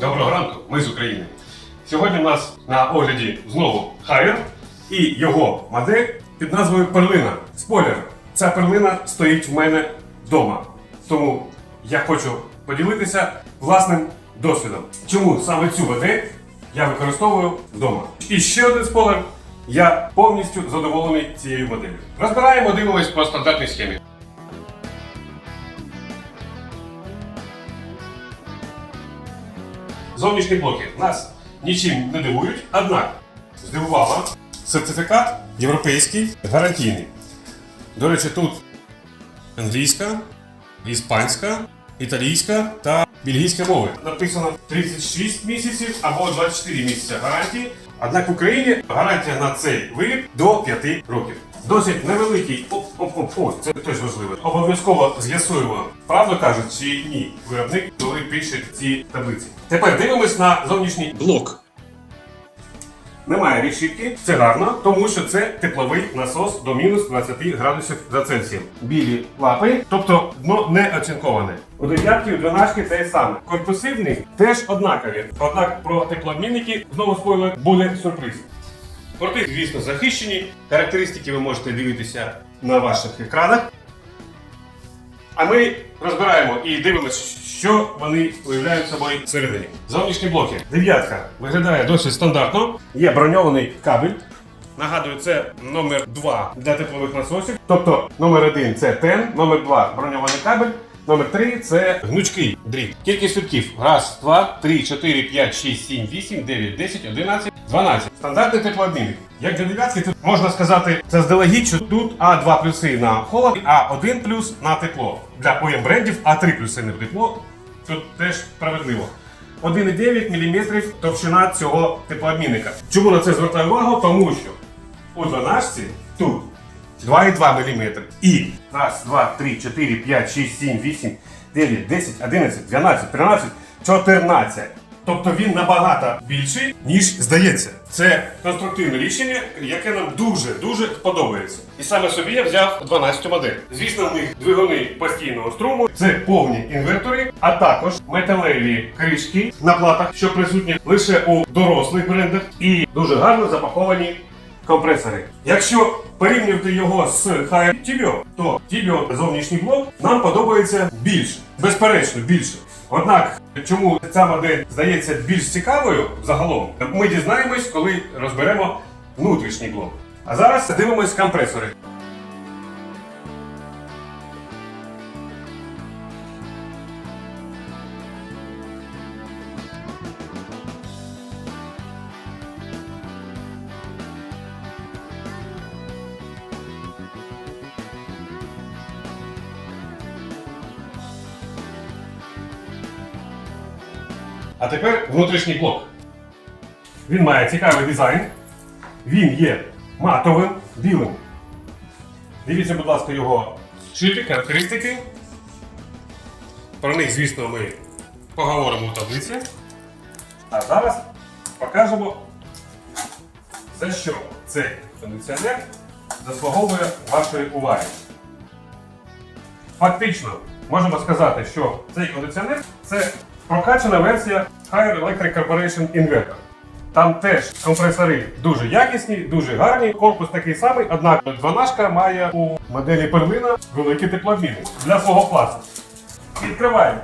Доброго ранку, ми з України. Сьогодні у нас на огляді знову Хайер і його модель під назвою Перлина. Спойлер, ця перлина стоїть в мене вдома. Тому я хочу поділитися власним досвідом. Чому саме цю модель я використовую вдома? І ще один спойлер. Я повністю задоволений цією моделлю. Розбираємо, дивимось по стандартній схемі. Зовнішні блоки нас нічим не дивують, однак здивувала сертифікат європейський гарантійний. До речі, тут англійська, іспанська, італійська та бельгійська мови. Написано 36 місяців або 24 місяці гарантії. Однак в Україні гарантія на цей виріб до 5 років. Досить невеликий оп, це теж важливо. Обов'язково з'ясуємо, правду кажуть чи ні, виробник, коли пише ці таблиці. Тепер дивимось на зовнішній блок. Немає рішітки, це гарно, тому що це тепловий насос до мінус 20 градусів за Цельсієм. Білі лапи, тобто дно не оцінковане. У дев'ятки, у дванадцятки те саме. Корпусивний теж однакові. Однак про теплообмінники, знову спойлер, буде сюрприз. Порти, звісно, захищені. Характеристики ви можете дивитися на ваших екранах. А ми розбираємо і дивимося, що вони уявляють собою всередині. Зовнішні блоки. Дев'ятка виглядає досить стандартно. Є броньований кабель. Нагадую, це номер 2 для теплових насосів. Тобто номер 1 це тен, номер 2 броньований кабель. Номер 3 це гнучкий дріт. Кількість витків. Раз, два, три, чотири, п'ять, шість, сім, вісім, дев'ять, десять, одинадцять, дванадцять. Стандартний теплообмінник. Як для дев'ятки, тут можна сказати заздалегідь, що тут А2 плюси на холод, А1 плюс на тепло. Для ОМ брендів А3 плюси на тепло. Тут теж справедливо. 1,9 мм товщина цього теплообмінника. Чому на це звертаю увагу? Тому що у 12 тут 2,2 мм. І раз, два, три, чотири, п'ять, шість, сім, вісім, дев'ять, десять, одинадцять, дванадцять, тринадцять, чотирнадцять. Тобто він набагато більший, ніж здається. Це конструктивне рішення, яке нам дуже-дуже подобається. І саме собі я взяв 12 модель. Звісно, в них двигуни постійного струму, це повні інвертори, а також металеві кришки на платах, що присутні лише у дорослих брендах, і дуже гарно запаковані компресори. Якщо порівнювати його з Higher Tibio, то Tibio зовнішній блок нам подобається більше. Безперечно, більше. Однак, чому ця модель здається більш цікавою загалом, ми дізнаємось, коли розберемо внутрішній блок. А зараз дивимось компресори. А тепер внутрішній блок. Він має цікавий дизайн. Він є матовим, білим. Дивіться, будь ласка, його шити, характеристики. Про них, звісно, ми поговоримо в таблиці. А зараз покажемо, за що цей кондиціонер заслуговує вашої уваги. Фактично, можемо сказати, що цей кондиціонер це прокачана версія Higher Electric Corporation Inverter. Там теж компресори дуже якісні, дуже гарні. Корпус такий самий, однак 12 має у моделі перлина великий теплообмінник для свого класу. Відкриваємо.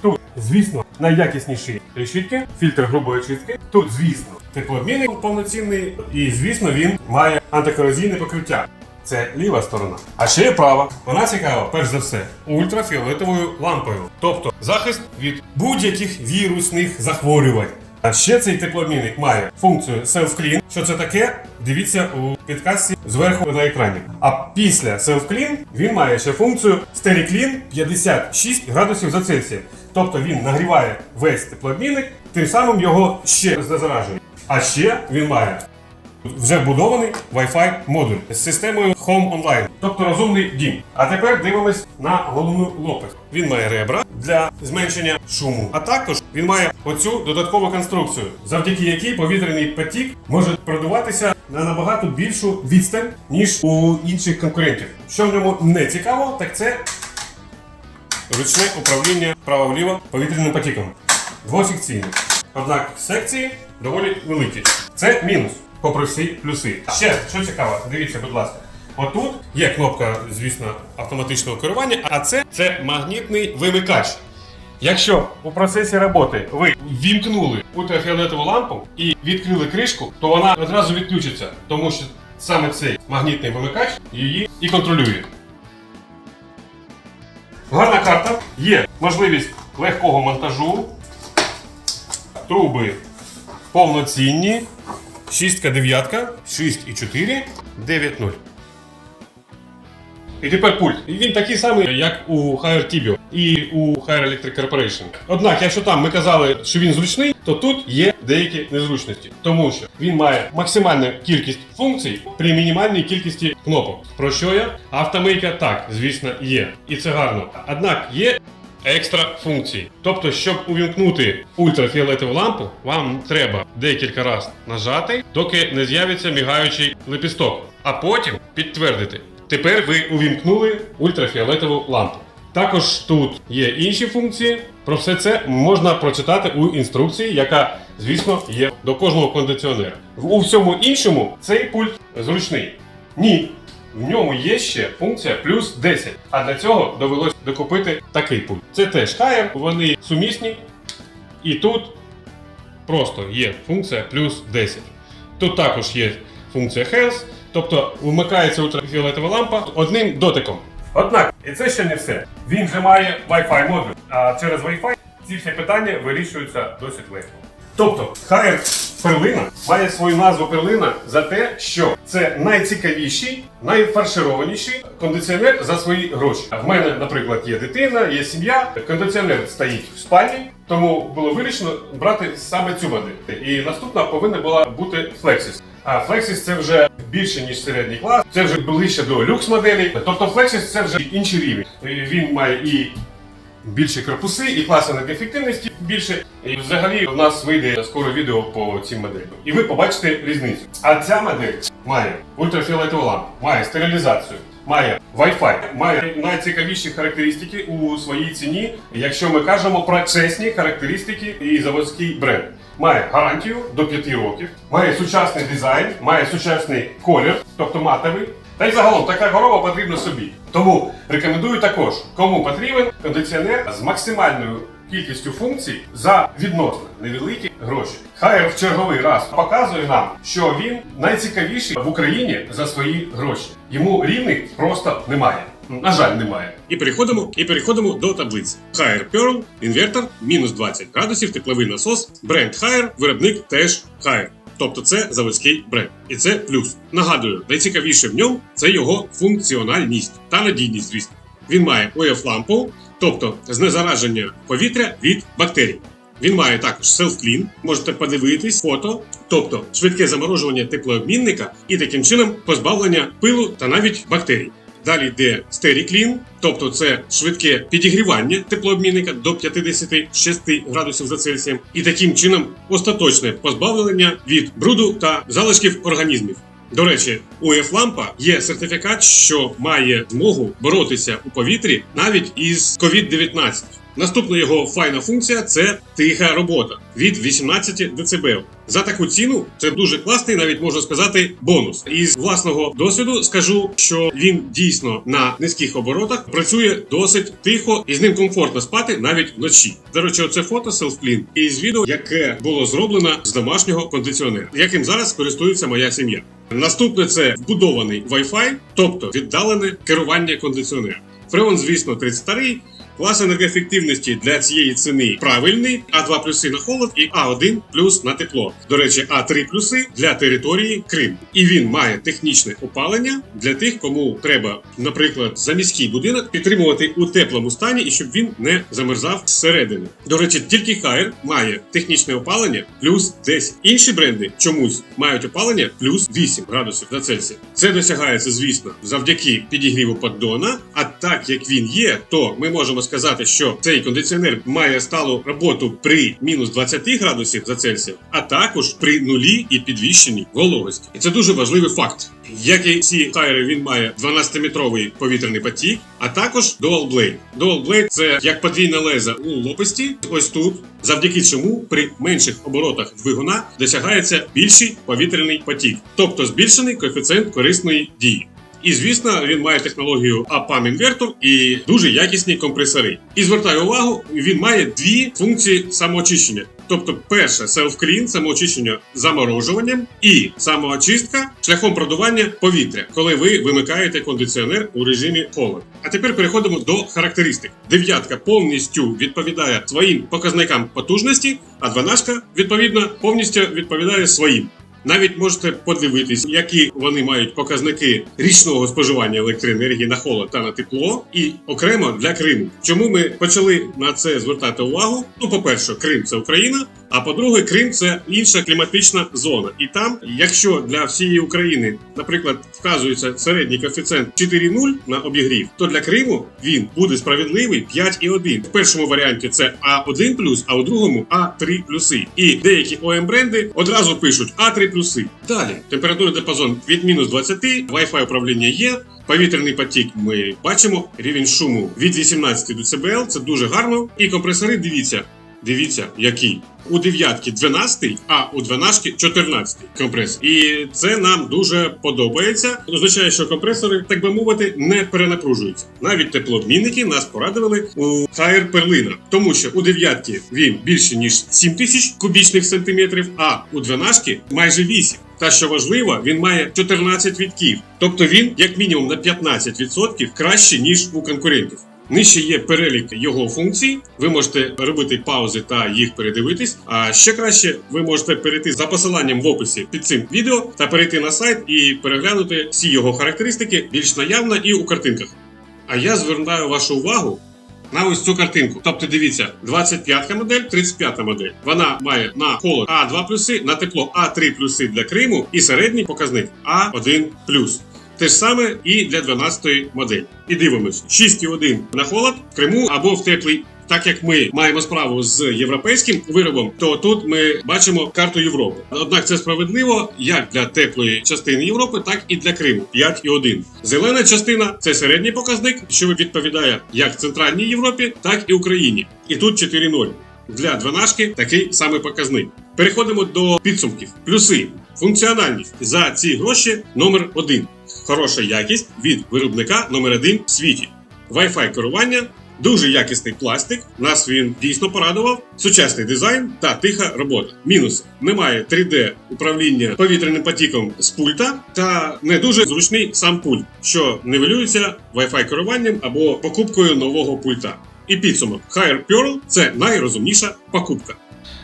Тут, звісно, найякісніші решітки, фільтр грубої чистки. Тут, звісно, теплообмінник повноцінний, і, звісно, він має антикорозійне покриття. Це ліва сторона. А ще є права. Вона цікава, перш за все, ультрафіолетовою лампою, тобто захист від будь-яких вірусних захворювань. А ще цей теплообмінник має функцію Self-Clean. Що це таке? Дивіться у підказці зверху на екрані. А після Self-Clean він має ще функцію Steady-Clean 56 градусів за Цельсієм. Тобто він нагріває весь теплообмінник, тим самим його ще знезаражує. А ще він має вже вбудований Wi-Fi модуль з системою Home Online, тобто розумний дім. А тепер дивимось на головну лопасть. Він має ребра для зменшення шуму, а також він має оцю додаткову конструкцію, завдяки якій повітряний потік може продуватися на набагато більшу відстань, ніж у інших конкурентів. Що в ньому не цікаво, так це ручне управління право-вліво повітряним потіком. двосекційний. Однак секції доволі великі. Це мінус, попри всі плюси. Ще що цікаво, дивіться, будь ласка. Отут є кнопка, звісно, автоматичного керування, а це, це магнітний вимикач. Якщо у процесі роботи ви ввімкнули ультрафіолетову лампу і відкрили кришку, то вона одразу відключиться, тому що саме цей магнітний вимикач її і контролює. Гарна карта. Є можливість легкого монтажу. Труби повноцінні. 6 дев'ятка, 6,4, 9,0. І тепер пульт. І Він такий самий, як у Higher Tibio і у Higher Electric Corporation. Однак, якщо там ми казали, що він зручний, то тут є деякі незручності, тому що він має максимальну кількість функцій при мінімальній кількості кнопок. Про що я? Автомийка так, звісно, є. І це гарно. Однак є екстра функції. Тобто, щоб увімкнути ультрафіолетову лампу, вам треба декілька разів нажати, доки не з'явиться мігаючий лепісток, а потім підтвердити. Тепер ви увімкнули ультрафіолетову лампу. Також тут є інші функції. Про все це можна прочитати у інструкції, яка, звісно, є до кожного кондиціонера. У всьому іншому цей пульт зручний. Ні, в ньому є ще функція плюс 10. А для цього довелось докупити такий пульт. Це теж Haier, вони сумісні. І тут просто є функція плюс 10. Тут також є функція Health, тобто вмикається ультрафіолетова лампа одним дотиком. Однак, і це ще не все. Він же має Wi-Fi модуль, а через Wi-Fi ці всі питання вирішуються досить легко. Тобто, Haier перлина має свою назву перлина за те, що це найцікавіший, найфаршированіший кондиціонер за свої гроші. В мене, наприклад, є дитина, є сім'я. Кондиціонер стоїть в спальні, тому було вирішено брати саме цю модель. І наступна повинна була бути Flexis. А Flexis це вже більше ніж середній клас, це вже ближче до люкс моделі. Тобто Flexis це вже інший рівень. Він має і більші корпуси, і клас енергоефективності більше. І взагалі у нас вийде скоро відео по цим моделям. І ви побачите різницю. А ця модель має ультрафіолетову лампу, має стерилізацію. Має Wi-Fi, має найцікавіші характеристики у своїй ціні, якщо ми кажемо про чесні характеристики і заводський бренд. Має гарантію до 5 років, має сучасний дизайн, має сучасний колір, тобто матовий. Та й загалом така корова потрібна собі. Тому рекомендую також, кому потрібен кондиціонер з максимальною кількістю функцій за відносно невеликі гроші. Хай в черговий раз показує нам, що він найцікавіший в Україні за свої гроші. Йому рівних просто немає. На жаль, немає. І переходимо, і переходимо до таблиці. Haier Pearl, інвертор, мінус 20 градусів, тепловий насос, бренд Haier, виробник теж Haier. Тобто це заводський бренд. І це плюс. Нагадую, найцікавіше в ньому це його функціональність та надійність, звісно. Він має ОФ лампу, тобто знезараження повітря від бактерій. Він має також self-clean, можете подивитись фото, тобто швидке заморожування теплообмінника і таким чином позбавлення пилу та навіть бактерій. Далі йде стеріклін, тобто це швидке підігрівання теплообмінника до 56 градусів за Цельсієм, і таким чином остаточне позбавлення від бруду та залишків організмів. До речі, у лампа є сертифікат, що має змогу боротися у повітрі навіть із COVID-19. Наступна його файна функція це тиха робота від 18 дБ. За таку ціну це дуже класний, навіть можна сказати, бонус. Із власного досвіду скажу, що він дійсно на низьких оборотах працює досить тихо і з ним комфортно спати навіть вночі. До речі, це фото селфплін із відео, яке було зроблено з домашнього кондиціонера, яким зараз користується моя сім'я. Наступне це вбудований Wi-Fi, тобто віддалене керування кондиціонером. Фреон, звісно, 30 старий. Клас енергоефективності для цієї ціни правильний, А2 плюси на холод і А1 плюс на тепло. До речі, А3 плюси для території Крим. І він має технічне опалення для тих, кому треба, наприклад, за міський будинок підтримувати у теплому стані і щоб він не замерзав зсередини. До речі, тільки Хайер має технічне опалення плюс 10. Інші бренди чомусь мають опалення плюс 8 градусів за Цельсія. Це досягається, звісно, завдяки підігріву поддона. А так як він є, то ми можемо сказати, що цей кондиціонер має сталу роботу при мінус 20 градусів за Цельсієм, а також при нулі і підвищеній вологості. І це дуже важливий факт. Як і ці хайри, він має 12-метровий повітряний потік, а також Dual Blade. Dual Blade – це як подвійне леза у лопасті, ось тут, завдяки чому при менших оборотах двигуна досягається більший повітряний потік, тобто збільшений коефіцієнт корисної дії. І звісно, він має технологію APAM інвертор і дуже якісні компресори. І звертаю увагу, він має дві функції самоочищення. Тобто, перше self-clean, самоочищення заморожуванням, і самоочистка шляхом продування повітря, коли ви вимикаєте кондиціонер у режимі холод. А тепер переходимо до характеристик. Дев'ятка повністю відповідає своїм показникам потужності, а дванашка відповідно повністю відповідає своїм. Навіть можете подивитись, які вони мають показники річного споживання електроенергії на холод та на тепло, і окремо для Криму. Чому ми почали на це звертати увагу? Ну, по-перше, Крим це Україна. А по-друге, Крим це інша кліматична зона. І там, якщо для всієї України, наприклад, вказується середній коефіцієнт 4,0 на обігрів, то для Криму він буде справедливий 5,1. В першому варіанті це А1+, а у другому А3 плюси. І деякі ОМ бренди одразу пишуть А3 плюси. Далі температурний диапазон від мінус 20, Wi-Fi управління є. Повітряний потік ми бачимо, рівень шуму від 18 дБ, це дуже гарно. І компресори, дивіться, Дивіться, який. У дев'ятки 12, а у 12 14 компресор. І це нам дуже подобається. Означає, що компресори, так би мовити, не перенапружуються. Навіть теплообмінники нас порадували у Haier Perlina, тому що у дев'ятки він більше ніж 7 тисяч кубічних сантиметрів, а у 12 майже 8. Та що важливо, він має 14 відків, тобто він як мінімум на 15% краще ніж у конкурентів. Нижче є перелік його функцій. Ви можете робити паузи та їх передивитись. А ще краще ви можете перейти за посиланням в описі під цим відео та перейти на сайт і переглянути всі його характеристики більш наявно і у картинках. А я звертаю вашу увагу на ось цю картинку. Тобто, дивіться, 25 модель, 35-та модель. Вона має на холод А2 плюси, на тепло А3 плюси для Криму і середній показник А1 плюс. Те ж саме і для 12-ї моделі. І дивимось: 6,1 на холод в Криму або в теплий. Так як ми маємо справу з європейським виробом, то тут ми бачимо карту Європи. Однак це справедливо як для теплої частини Європи, так і для Криму 5,1. Зелена частина це середній показник, що відповідає як центральній Європі, так і Україні. І тут 4,0. Для 12 такий самий показник. Переходимо до підсумків. Плюси. Функціональність за ці гроші номер 1 Хороша якість від виробника номер 1 в світі. Wi-Fi керування, дуже якісний пластик. Нас він дійсно порадував. Сучасний дизайн та тиха робота. Мінуси: немає 3D управління повітряним потіком з пульта та не дуже зручний сам пульт, що нивелюється Wi-Fi керуванням або покупкою нового пульта. І підсумок Higher Pearl – це найрозумніша покупка.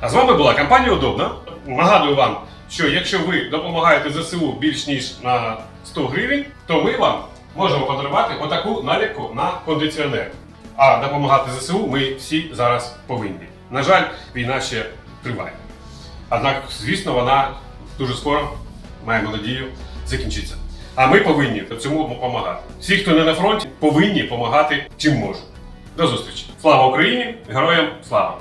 А з вами була компанія Удобна. Нагадую вам, що якщо ви допомагаєте ЗСУ більш ніж на 100 гривень, то ми вам можемо подарувати отаку наліпку на кондиціонер. А допомагати ЗСУ ми всі зараз повинні. На жаль, війна ще триває. Однак, звісно, вона дуже скоро, маємо надію, закінчиться. А ми повинні цьому допомагати. Всі, хто не на фронті, повинні допомагати чим можуть. До зустрічі! Слава Україні! Героям слава!